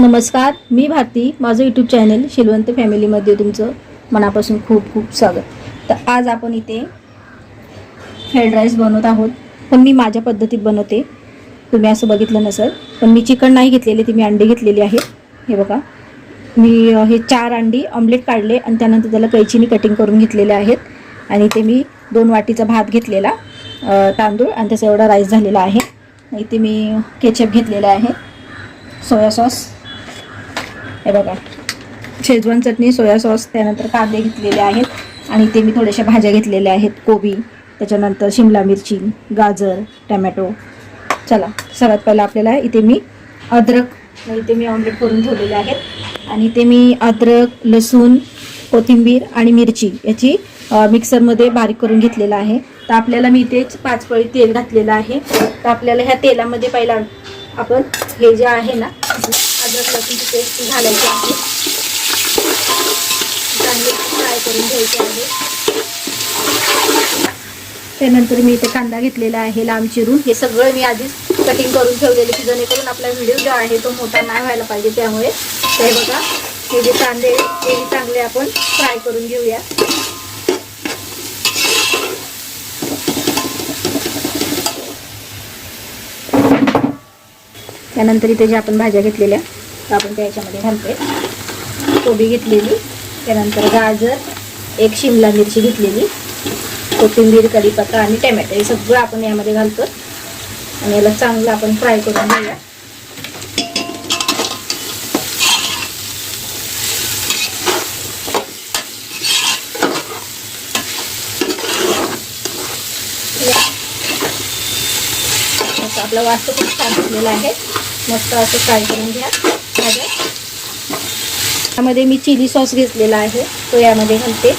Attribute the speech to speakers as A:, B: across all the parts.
A: नमस्कार मी भारती. माझं YouTube channel Shilwant फॅमिलीमध्ये तुमचं मनापासून खूप खूप स्वागत. तर आज आपण इथे फ्राईड राईस बनवत आहोत. पण मी माझ्या पद्धतीत बनवते. तुम्ही असं बघितलं नसेल पण मी चिकन नाही घेतलेले ती मी अंडी घेतलेली आहे. हे बघा. मी हे चार अंडी ऑमलेट काढले आणि त्यानंतर त्याला कैचीने कटिंग करून घेतलेले आहेत. आणि ते मी दोन वाटीचा भात घेतलेला तांदूळ आणि त्याचा एवढा राईस झालेला आहे. इथे मी केचप घेतलेला आहे. सोया सॉस हे बघा. शेजवान चटणी सोया सॉस त्यानंतर कांदे घेतलेले आहेत. आणि ते मी थोड्याशा भाज्या घेतलेल्या आहेत. कोबी त्याच्यानंतर शिमला मिरची गाजर टमॅटो. चला सगळ्यात पहिलं आपल्याला इथे मी अद्रक इथे मी ऑमलेट करून ठेवलेले आहेत. आणि इथे मी अद्रक लसूण कोथिंबीर आणि मिरची याची मिक्सरमध्ये बारीक करून घेतलेलं आहे. तर आपल्याला मी इथेच पाच पळी तेल घातलेलं आहे. तर आपल्याला ह्या तेलामध्ये पहिला आपण हे जे आहे ना अद्रक लसूणची पेस्ट घालायची आहे. चांगली फ्राय करून घ्यायची आहे. त्यानंतर मी इथे कांदा घेतलेला आहे लांब चिरून. हे सगळं मी आधीच कटिंग करून ठेवलेले की जेणेकरून आपला व्हिडिओ जो आहे तो मोठा नाही व्हायला पाहिजे त्यामुळे. ते बघा हे जे कांदे ते चांगले आपण फ्राय करून घेऊया. त्यानंतर इथे ज्या आपण भाज्या घेतलेल्या त्या आपण त्या याच्यामध्ये घालते कोबी घेतलेली त्यानंतर गाजर एक शिमला मिरची घेतलेली कोथिंबीर कढीपत्ता आणि टमॅटो हे सगळं आपण यामध्ये घालतो आणि याला चांगलं आपण फ्राय करून घेऊया. असं आपला वास्तू खूप छान असलेला आहे. मस्त असं फ्राय करून घ्या. भाज्या यामध्ये मी चिली सॉस घेतलेला आहे. तो यामध्ये घालते.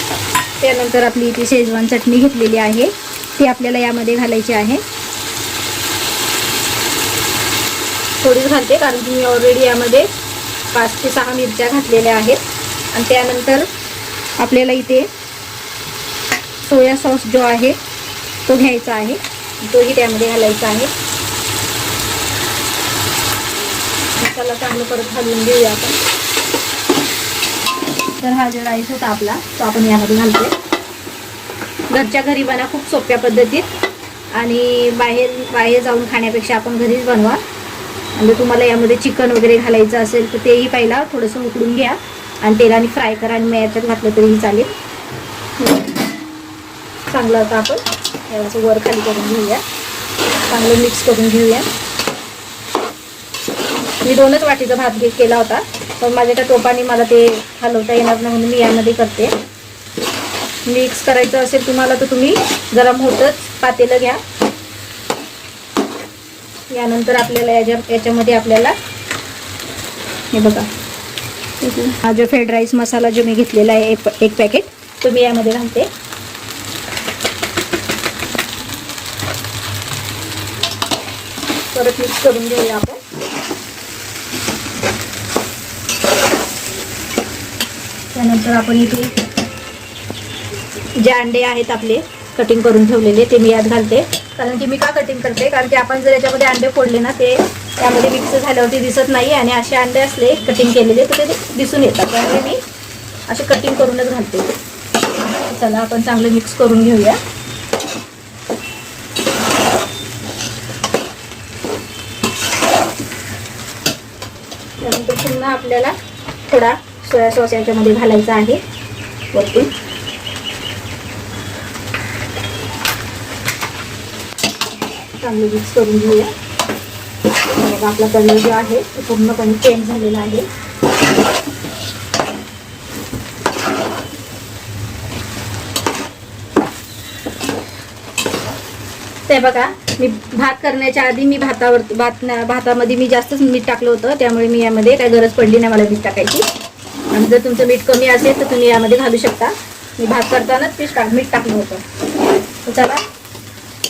A: त्यानंतर आपली इथे शेजवान चटणी घेतलेली आहे. ती आपल्याला यामध्ये घालायची आहे. थोडीच घालते कारण की मी ऑलरेडी यामध्ये पाच ते सहा मिरच्या घातलेल्या आहेत. आणि त्यानंतर आपल्याला इथे सोया सॉस जो आहे तो घ्यायचा आहे. तोही त्यामध्ये घालायचा आहे. मसाला चांगलं परत घालून घेऊया आपण. तर हा जो राईस होता आपला तो आपण यामध्ये घालतोय. घरच्या घरी बना खूप सोप्या पद्धतीत. आणि बाहेर बाहेर जाऊन खाण्यापेक्षा आपण घरीच बनवा. आणि जर तुम्हाला यामध्ये चिकन वगैरे घालायचं असेल तर तेही पहिला थोडंसं उकडून घ्या. आणि तेलाने फ्राय करा आणि मग याच्यात घातलं तरीही चालेल. चांगलं होतं आपण याचं वर खाली करून घेऊया. चांगलं मिक्स करून घेऊया. मी दोनच वाटीचा भात घेत केला होता. पण माझ्या त्या टोपाने मला ते हलवता येणार नाही म्हणून मी यामध्ये करते. मिक्स करायचं असेल तुम्हाला तर तुम्ही गरम होतच पातेलं घ्या. यानंतर आपल्याला याच्या याच्यामध्ये आपल्याला हे बघा. हा जो फ्राईड राईस मसाला जो मी घेतलेला आहे एक एक पॅकेट तो मी यामध्ये घालते. परत मिक्स करून घेऊया आपण. त्यानंतर आपण इथे जे अंडे आहेत आपले कटिंग करून ठेवलेले ते मी यात घालते. कारण की मी का कटिंग करते? कारण की आपण जर याच्यामध्ये अंडे फोडले ना ते त्यामध्ये मिक्स झाल्यावरती दिसत नाही आणि असे अंडे असले कटिंग केलेले तर ते दिसून येतात. त्यामुळे मी असे कटिंग करूनच घालते. चला आपण चांगलं मिक्स करून घेऊया. त्यानंतर पुन्हा आपल्याला थोडा सोया सॉस याच्यामध्ये घालायचा आहे वरतून. चांगलं मिक्स करून घेऊया. मग आपला कलर जो आहे तो पूर्णपणे चेंज झालेला आहे. ते बघा मी भात करण्याच्या आधी मी भातावर भात भातामध्ये मी जास्तच मीठ टाकलं होतं. त्यामुळे मी यामध्ये काय गरज पडली नाही मला मीठ टाकायची. आणि जर तुमचं मीठ कमी असेल तर तुम्ही यामध्ये घालू शकता. मी भात करतानाच पीठ टाक मीठ टाकलं होतं. चला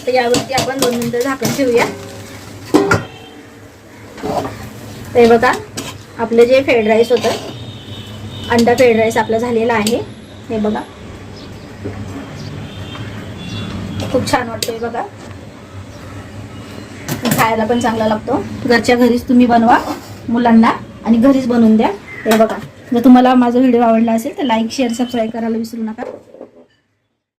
A: तर यावरती आपण दोन मिनटं झाकण ठेवूया. ते बघा आपलं जे फ्राईड राईस होतं अंडा फ्राईड राईस आपला झालेला आहे. हे बघा. खूप छान वाटतंय बघा. खायला पण चांगला लागतो. घरच्या घरीच तुम्ही बनवा मुलांना आणि घरीच बनवून द्या. हे बघा. जर तुम्हाला माझा व्हिडिओ आवडला असेल तर लाईक शेअर सबस्क्राईब करायला विसरू नका.